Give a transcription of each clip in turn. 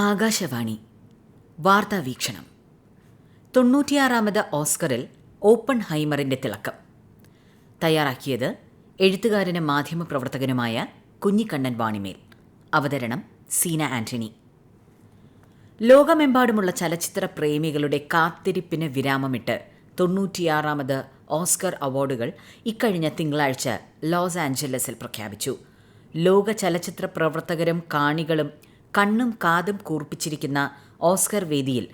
ആകാശവാണി. വാർത്താ വീക്ഷണം. തൊണ്ണൂറ്റിയാറാമത് ഓസ്കറിൽ ഓപ്പൺ ഹൈമറിന്റെ തിളക്കം. തയ്യാറാക്കിയത് എഴുത്തുകാരനും മാധ്യമപ്രവർത്തകനുമായ കുഞ്ഞിക്കണ്ണൻ വാണിമേൽ. അവതരണം സീന ആന്റണി. ലോകമെമ്പാടുമുള്ള ചലച്ചിത്ര പ്രേമികളുടെ കാത്തിരിപ്പിന് വിരാമമിട്ട് തൊണ്ണൂറ്റിയാറാമത് ഓസ്കർ അവാർഡുകൾ ഇക്കഴിഞ്ഞ തിങ്കളാഴ്ച ലോസ് ആഞ്ചലസിൽ പ്രഖ്യാപിച്ചു. ലോക ചലച്ചിത്ര പ്രവർത്തകരും കാണികളും കണ്ണും കാതും കൂർപ്പിച്ചിരിക്കുന്ന ഓസ്കർ വേദിയിൽ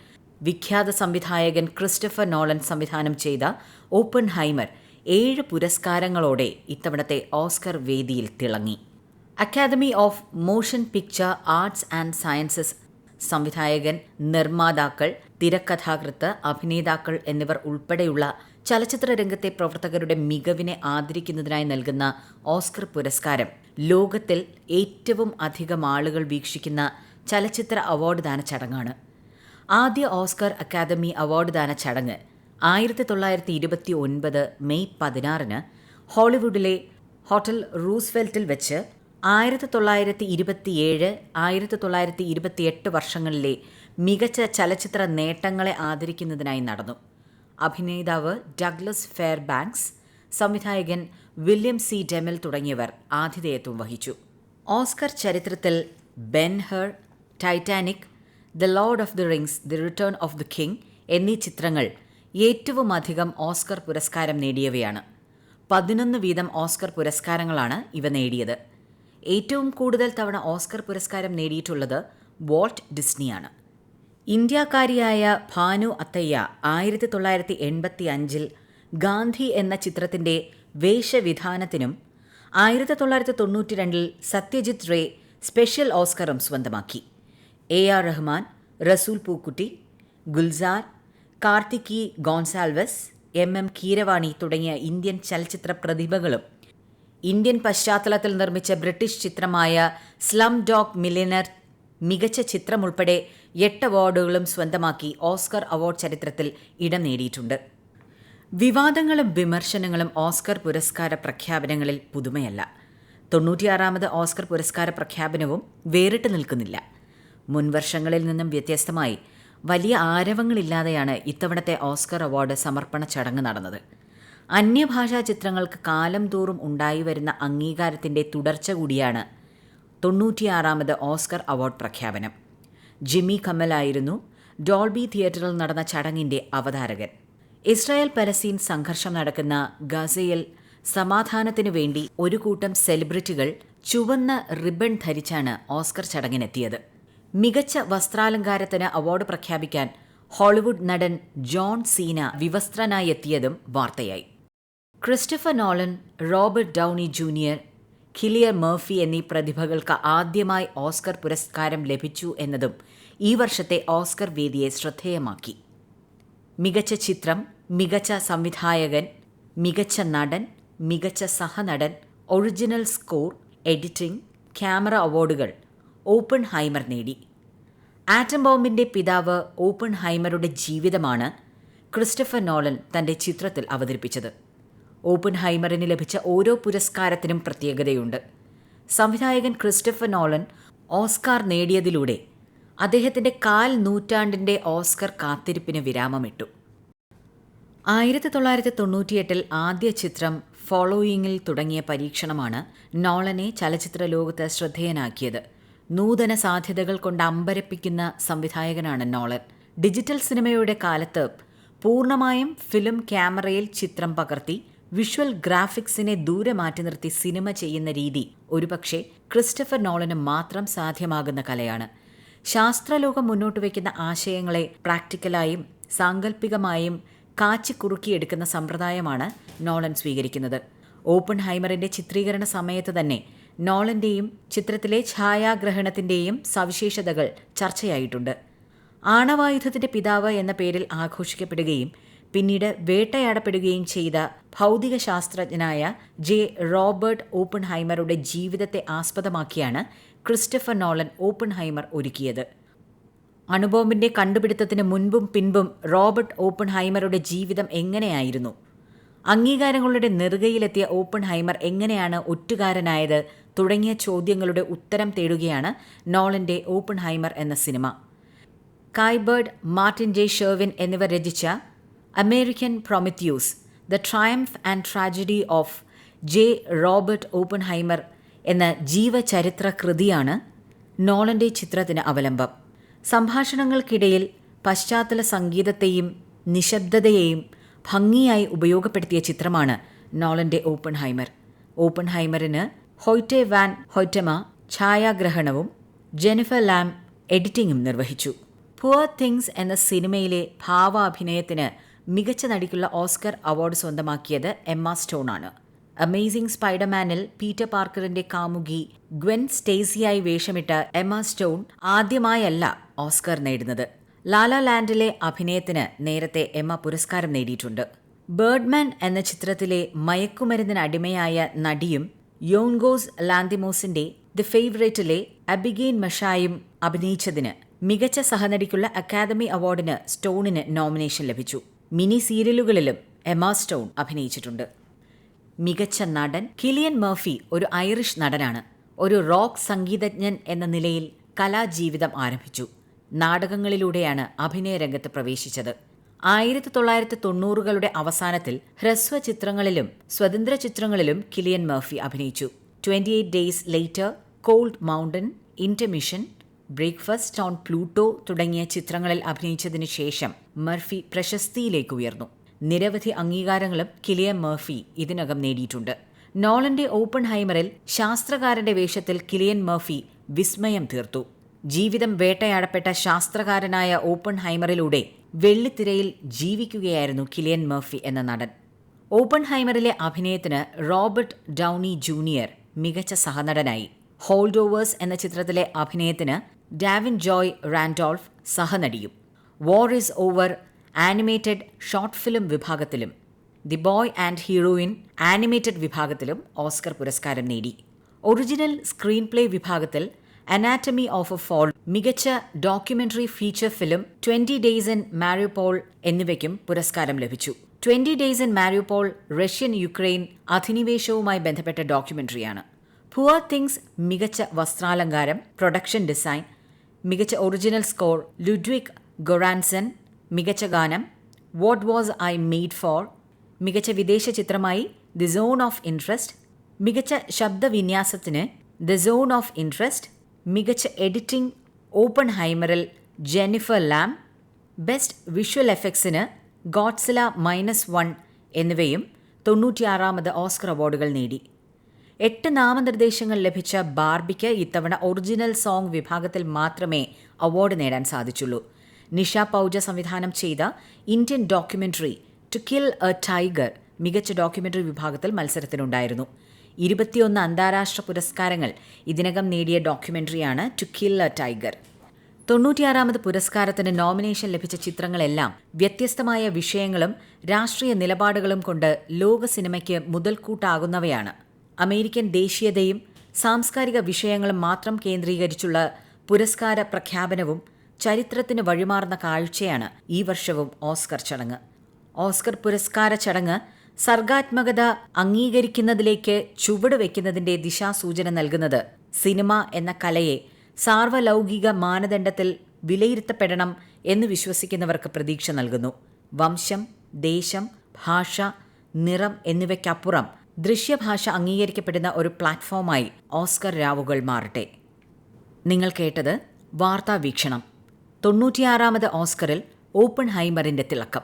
വിഖ്യാത സംവിധായകൻ ക്രിസ്റ്റഫർ നോളൻ സംവിധാനം ചെയ്ത ഓപ്പൺ ഹൈമർ ഏഴ് പുരസ്കാരങ്ങളോടെ ഇത്തവണത്തെ ഓസ്കർ വേദിയിൽ തിളങ്ങി. Academy of Motion Picture Arts and Sciences സംവിധായകൻ നിർമ്മാതാക്കൾ തിരക്കഥാകൃത്ത് അഭിനേതാക്കൾ എന്നിവർ ഉൾപ്പെടെയുള്ള ചലച്ചിത്ര രംഗത്തെ പ്രവർത്തകരുടെ മികവിനെ ആദരിക്കുന്നതിനായി നൽകുന്ന ഓസ്കർ പുരസ്കാരം. ലോകത്തിൽ ഏറ്റവും അധികം ആളുകൾ വീക്ഷിക്കുന്ന ചലച്ചിത്ര അവാർഡ് ദാന ചടങ്ങാണ്. ആദ്യ ഓസ്കർ അക്കാദമി അവാർഡ് ദാന ചടങ്ങ് ആയിരത്തി തൊള്ളായിരത്തി ഇരുപത്തി ഒൻപത് മെയ് പതിനാറിന് ഹോളിവുഡിലെ ഹോട്ടൽ റൂസ്വെൽറ്റിൽ വെച്ച് ആയിരത്തി തൊള്ളായിരത്തി ഇരുപത്തിയേഴ് ആയിരത്തി തൊള്ളായിരത്തി ഇരുപത്തിയെട്ട് വർഷങ്ങളിലെ മികച്ച ചലച്ചിത്ര നേട്ടങ്ങളെ ആദരിക്കുന്നതിനായി നടന്നു. അഭിനേതാവ് ഡഗ്ലസ് ഫെയർബാങ്ക്സ് സംവിധായകൻ വില്യം സി. ഡെമൽ തുടങ്ങിയവർ ആതിഥേയത്വം വഹിച്ചു. ഓസ്കർ ചരിത്രത്തിൽ Ben Hur Titanic the Lord of the Rings the Return of the King എന്നീ ചിത്രങ്ങൾ ഏറ്റവുമധികം ഓസ്കർ പുരസ്കാരം നേടിയവയാണ്. പതിനൊന്ന് വീതം ഓസ്കർ പുരസ്കാരങ്ങളാണ് ഇവ നേടിയത്. ഏറ്റവും കൂടുതൽ തവണ ഓസ്കർ പുരസ്കാരം നേടിയിട്ടുള്ളത് വോൾട്ട് ഡിസ്നിയാണ്. ഇന്ത്യക്കാരിയായ ഭാനു അത്തയ്യ ആയിരത്തി തൊള്ളായിരത്തി എൺപത്തി അഞ്ചിൽ ഗാന്ധി എന്ന ചിത്രത്തിന്റെ വേഷവിധാനത്തിനും ആയിരത്തി തൊള്ളായിരത്തി തൊണ്ണൂറ്റി രണ്ടിൽ സത്യജിത് റേ സ്പെഷ്യൽ ഓസ്കറും സ്വന്തമാക്കി. A R Rahman Resul Pookutty Gulzar Kartiki Gonsalves M M Keeravani തുടങ്ങിയ ഇന്ത്യൻ ചലച്ചിത്ര പ്രതിഭകളും ഇന്ത്യൻ പശ്ചാത്തലത്തിൽ നിർമ്മിച്ച ബ്രിട്ടീഷ് ചിത്രമായ സ്ലം ഡോഗ് മില്യനർ മികച്ച ചിത്രം ഉൾപ്പെടെ എട്ട് അവാർഡുകളും സ്വന്തമാക്കി ഓസ്കർ അവാർഡ് ചരിത്രത്തിൽ ഇടം നേടിയിട്ടുണ്ട്. വിവാദങ്ങളും വിമർശനങ്ങളും ഓസ്കർ പുരസ്കാര പ്രഖ്യാപനങ്ങളിൽ പുതുമയല്ല. തൊണ്ണൂറ്റിയാറാമത് ഓസ്കർ പുരസ്കാര പ്രഖ്യാപനവും വേറിട്ട് നിൽക്കുന്നില്ല. മുൻവർഷങ്ങളിൽ നിന്നും വ്യത്യസ്തമായി വലിയ ആരവങ്ങളില്ലാതെയാണ് ഇത്തവണത്തെ ഓസ്കർ അവാർഡ് സമർപ്പണ ചടങ്ങ് നടന്നത്. അന്യഭാഷാ ചിത്രങ്ങൾക്ക് കാലം തോറും ഉണ്ടായി വരുന്ന അംഗീകാരത്തിന്റെ തുടർച്ച കൂടിയാണ് തൊണ്ണൂറ്റിയാറാമത് ഓസ്കർ അവാർഡ് പ്രഖ്യാപനം. ജിമ്മി കമ്മലായിരുന്നു ഡോൾബി തിയേറ്ററിൽ നടന്ന ചടങ്ങിന്റെ അവതാരകൻ. ഇസ്രായേൽ പലസ്തീൻ സംഘർഷം നടക്കുന്ന ഗസയിൽ സമാധാനത്തിനു വേണ്ടി ഒരു കൂട്ടം സെലിബ്രിറ്റികൾ ചുവന്ന റിബൺ ധരിച്ചാണ് ഓസ്കർ ചടങ്ങിനെത്തിയത്. മികച്ച വസ്ത്രാലങ്കാരത്തിന് അവാർഡ് പ്രഖ്യാപിക്കാൻ ഹോളിവുഡ് നടൻ ജോൺ സീന വിവസ്ത്രനായി എത്തിയതും വാർത്തയായി. Christopher Nolan Robert Downey Junior ഖിലിയർ Murphy എന്നീ പ്രതിഭകൾക്ക് ആദ്യമായി ഓസ്കർ പുരസ്കാരം ലഭിച്ചു എന്നതും ഈ വർഷത്തെ ഓസ്കർ വേദിയെ ശ്രദ്ധേയമാക്കി. മികച്ച ചിത്രം മികച്ച സംവിധായകൻ മികച്ച നടൻ മികച്ച സഹനടൻ ഒറിജിനൽ സ്കോർ എഡിറ്റിംഗ് ക്യാമറ അവാർഡുകൾ ഓപ്പൺ ഹൈമർ നേടി. ആറ്റം ബോംബിന്റെ പിതാവ് ഓപ്പൺ ഹൈമറുടെ ജീവിതമാണ് ക്രിസ്റ്റഫർ നോളൻ തന്റെ ചിത്രത്തിൽ അവതരിപ്പിച്ചത്. ഓപ്പൺ ഹൈമറിന് ലഭിച്ച ഓരോ പുരസ്കാരത്തിനും പ്രത്യേകതയുണ്ട്. സംവിധായകൻ ക്രിസ്റ്റഫർ നോളൻ ഓസ്കാർ നേടിയതിലൂടെ അദ്ദേഹത്തിന്റെ കാൽ നൂറ്റാണ്ടിന്റെ ഓസ്കർ കാത്തിരിപ്പിന് വിരാമമിട്ടു. ആയിരത്തി തൊള്ളായിരത്തി തൊണ്ണൂറ്റിയെട്ടിൽ ആദ്യ ചിത്രം ഫോളോയിങ്ങിൽ തുടങ്ങിയ പരീക്ഷണമാണ് നോളനെ ചലച്ചിത്ര ലോകത്ത് ശ്രദ്ധേയനാക്കിയത്. നൂതന സാധ്യതകൾ കൊണ്ട് അമ്പരപ്പിക്കുന്ന സംവിധായകനാണ് നോളൻ. ഡിജിറ്റൽ സിനിമയുടെ കാലത്ത് പൂർണമായും ഫിലിം ക്യാമറയിൽ ചിത്രം പകർത്തി വിഷ്വൽ ഗ്രാഫിക്സിനെ ദൂരെ മാറ്റി നിർത്തി സിനിമ ചെയ്യുന്ന രീതി ഒരുപക്ഷെ ക്രിസ്റ്റഫർ നോളന് മാത്രം സാധ്യമാകുന്ന കലയാണ്. ശാസ്ത്രലോകം മുന്നോട്ട് വയ്ക്കുന്ന ആശയങ്ങളെ പ്രാക്ടിക്കലായും സാങ്കല്പികമായും കാച്ചിക്കുറുക്കിയെടുക്കുന്ന സമ്പ്രദായമാണ് നോളൻ സ്വീകരിക്കുന്നത്. ഓപ്പൺ ഹൈമറിന്റെ ചിത്രീകരണ സമയത്ത് തന്നെ നോളന്റെയും ചിത്രത്തിലെ ഛായാഗ്രഹണത്തിന്റെയും സവിശേഷതകൾ ചർച്ചയായിട്ടുണ്ട്. ആണവായുധത്തിന്റെ പിതാവ് എന്ന പേരിൽ ആഘോഷിക്കപ്പെടുകയും പിന്നീട് വേട്ടയാടപ്പെടുകയും ചെയ്ത ഭൗതിക ശാസ്ത്രജ്ഞനായ ജെ റോബർട്ട് ഓപ്പൺ ഹൈമറുടെ ജീവിതത്തെ ആസ്പദമാക്കിയാണ് ക്രിസ്റ്റഫർ നോളൻ ഓപ്പൺ ഹൈമർ ഒരുക്കിയത്. അണുബോംബിന്റെ കണ്ടുപിടുത്തത്തിന് മുൻപും പിൻപും റോബർട്ട് ഓപ്പൺ ഹൈമറുടെ ജീവിതം എങ്ങനെയായിരുന്നു? അംഗീകാരങ്ങളുടെ നെറുകയിലെത്തിയ ഓപ്പൺ ഹൈമർ എങ്ങനെയാണ് ഒറ്റുകാരനായത്? തുടങ്ങിയ ചോദ്യങ്ങളുടെ ഉത്തരം തേടുകയാണ് നോളന്റെ ഓപ്പൺ ഹൈമർ എന്ന cinema. Kai Bird Martin J Sherwin എന്നിവർ രചിച്ച American Prometheus the Triumph and Tragedy of J Robert Oppenheimer എന്ന ജീവചരിത്ര കൃതിയാണ് നോളന്റെ ചിത്രത്തിന് അവലംബം. സംഭാഷണങ്ങൾക്കിടയിൽ പശ്ചാത്തല സംഗീതത്തെയും നിശബ്ദതയെയും ഭംഗിയായി ഉപയോഗപ്പെടുത്തിയ ചിത്രമാണ് നോളന്റെ ഓപ്പൺഹൈമർ. ഹൈമർ ഓപ്പൺ ഹൈമറിന് ഹൊയ്റ്റെ വാൻ ഹൊയ്റ്റമ ഛായാഗ്രഹണവും ജെനിഫർ ലാം എഡിറ്റിംഗും നിർവഹിച്ചു. പുവർ തിങ്സ് എന്ന സിനിമയിലെ ഭാവാഭിനയത്തിന് മികച്ച നടിക്കുള്ള ഓസ്കർ അവാർഡ് സ്വന്തമാക്കിയത് എമ്മ സ്റ്റോൺ ആണ് അമേസിംഗ് സ്പൈഡർമാനിൽ പീറ്റർ പാർക്കറിന്റെ കാമുകി ഗ്വെൻ സ്റ്റേസിയായി വേഷമിട്ട എമ്മ സ്റ്റോൺ ആദ്യമായല്ല ഓസ്കർ നേടുന്നത്. ലാലാ ലാൻഡിലെ അഭിനയത്തിന് നേരത്തെ എമ്മ പുരസ്കാരം നേടിയിട്ടുണ്ട്. ബേർഡ്മാൻ എന്ന ചിത്രത്തിലെ മയക്കുമരുന്നിന് അടിമയായ നടിയും യോൺഗോസ് ലാന്തിമോസിന്റെ ദി ഫേവറേറ്റിലെ അബിഗെയിൻ മഷായും അഭിനയിച്ചതിന് മികച്ച സഹനടിക്കുള്ള അക്കാദമി അവാർഡിന് സ്റ്റോണിന് നോമിനേഷൻ ലഭിച്ചു. മിനി സീരിയലുകളിലും എമാ സ്റ്റോൺ അഭിനയിച്ചിട്ടുണ്ട്. മികച്ച നടൻ കിലിയൻ മർഫി ഒരു ഐറിഷ് നടനാണ്. ഒരു റോക്ക് സംഗീതജ്ഞൻ എന്ന നിലയിൽ കലാജീവിതം ആരംഭിച്ചു. നാടകങ്ങളിലൂടെയാണ് അഭിനയ രംഗത്ത് പ്രവേശിച്ചത്. ആയിരത്തി തൊള്ളായിരത്തി തൊണ്ണൂറുകളുടെ അവസാനത്തിൽ ഹ്രസ്വ ചിത്രങ്ങളിലും സ്വതന്ത്ര ചിത്രങ്ങളിലും കിലിയൻ മർഫി അഭിനയിച്ചു. Twenty eight days later cold mountain intermission breakfast on Pluto തുടങ്ങിയ ചിത്രങ്ങളിൽ അഭിനയിച്ചതിന് ശേഷം മർഫി പ്രശസ്തിയിലേക്ക് ഉയർന്നു. നിരവധി അംഗീകാരങ്ങളും കിലിയൻ മർഫി ഇതിനകം നേടിയിട്ടുണ്ട്. നോളന്റെ ഓപ്പൺ ഹൈമറിൽ ശാസ്ത്രകാരന്റെ വേഷത്തിൽ കിലിയൻ മർഫി വിസ്മയം തീർത്തു. ജീവിതം വേട്ടയാടപ്പെട്ട ശാസ്ത്രകാരനായ ഓപ്പൺ ഹൈമറിലൂടെ വെള്ളിത്തിരയിൽ ജീവിക്കുകയായിരുന്നു കിലിയൻ മർഫി എന്ന നടൻ. ഓപ്പൺ ഹൈമറിലെ അഭിനയത്തിന് റോബർട്ട് ഡൌണി ജൂനിയർ മികച്ച സഹനടനായി. ഹോൾഡ് ഓവേഴ്സ് എന്ന ചിത്രത്തിലെ അഭിനയത്തിന് Da'Vine Joy Randolph സഹനടിയും. War is Over animated short film വിഭാഗത്തിലും. The Boy and heroine animated വിഭാഗത്തിലും ഓസ്കർ പുരസ്കാരം നേടി. ഒറിജിനൽ സ്ക്രീൻ പ്ലേ വിഭാഗത്തിൽ അനാറ്റമി ഓഫ് എ ഫോൾ മികച്ച documentary feature film twenty days in Mariupol എന്നിവയ്ക്കും പുരസ്കാരം ലഭിച്ചു. Twenty days in Mariupol Russian Ukraine അധിനിവേശവുമായി ബന്ധപ്പെട്ട ഡോക്യുമെന്ററിയാണ് പുവർ തിങ്സ് മികച്ച വസ്ത്രാലങ്കാരം പ്രൊഡക്ഷൻ ഡിസൈൻ മികച്ച ഒറിജിനൽ സ്കോർ ലുഡ്വിക് ഗൊറാൻസൺ മികച്ച ഗാനം what was I made for മികച്ച വിദേശ ചിത്രമായി ദി സോൺ ഓഫ് ഇൻട്രസ്റ്റ് മികച്ച ശബ്ദവിന്യാസത്തിന് ദ സോൺ ഓഫ് ഇൻട്രസ്റ്റ് മികച്ച എഡിറ്റിംഗ് ഓപ്പൺ ഹൈമറിൽ ജെനിഫർ ലാം ബെസ്റ്റ് വിഷ്വൽ എഫക്ട്സിന് ഗോഡ്സില മൈനസ് വൺ എന്നിവയും തൊണ്ണൂറ്റിയാറാമത് ഓസ്കർ അവാർഡുകൾ നേടി. എട്ട് നാമനിർദ്ദേശങ്ങൾ ലഭിച്ച ബാർബിക്ക് ഇത്തവണ ഒറിജിനൽ സോങ് വിഭാഗത്തിൽ മാത്രമേ അവാർഡ് നേടാൻ സാധിച്ചുള്ളൂ. നിഷ പൗജ സംവിധാനം ചെയ്ത Indian documentary To Kill a Tiger മികച്ച ഡോക്യുമെന്ററി വിഭാഗത്തിൽ മത്സരത്തിനുണ്ടായിരുന്നു. ഇരുപത്തിയൊന്ന് അന്താരാഷ്ട്ര പുരസ്കാരങ്ങൾ ഇതിനകം നേടിയ ഡോക്യുമെന്ററിയാണ് ടു കിൽ എ ടൈഗർ. തൊണ്ണൂറ്റിയാറാമത് പുരസ്കാരത്തിന് നോമിനേഷൻ ലഭിച്ച ചിത്രങ്ങളെല്ലാം വ്യത്യസ്തമായ വിഷയങ്ങളും രാഷ്ട്രീയ നിലപാടുകളും കൊണ്ട് ലോക സിനിമയ്ക്ക് മുതൽക്കൂട്ടാകുന്നവയാണ്. അമേരിക്കൻ ദേശീയതയും സാംസ്കാരിക വിഷയങ്ങളും മാത്രം കേന്ദ്രീകരിച്ചുള്ള പുരസ്കാര പ്രഖ്യാപനവും ചരിത്രത്തിന് വഴിമാറുന്ന കാഴ്ചയാണ് ഈ വർഷവും ഓസ്കർ ചടങ്ങ്. ഓസ്കർ പുരസ്കാര ചടങ്ങ് സർഗാത്മകത അംഗീകരിക്കുന്നതിലേക്ക് ചുവട് വയ്ക്കുന്നതിന്റെ ദിശാസൂചന നൽകുന്നത് സിനിമ എന്ന കലയെ സാർവലൗകിക മാനദണ്ഡത്തിൽ വിലയിരുത്തപ്പെടണം എന്ന് വിശ്വസിക്കുന്നവർക്ക് പ്രതീക്ഷ നൽകുന്നു. വംശം ദേശം ഭാഷ നിറം എന്നിവയ്ക്കപ്പുറം ദൃശ്യഭാഷ അംഗീകരിക്കപ്പെടുന്ന ഒരു പ്ലാറ്റ്ഫോമായി ഓസ്കർ രാവുകൾ മാറട്ടെ. നിങ്ങൾ കേട്ടത് വാർത്താ വീക്ഷണം. തൊണ്ണൂറ്റിയാറാമത് ഓസ്കറിൽ ഓപ്പൺ ഹൈമറിന്റെ തിളക്കം.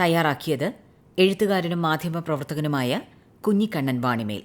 തയ്യാറാക്കിയത് എഴുത്തുകാരനും മാധ്യമപ്രവർത്തകനുമായ കുഞ്ഞിക്കണ്ണൻ വാണിമേൽ.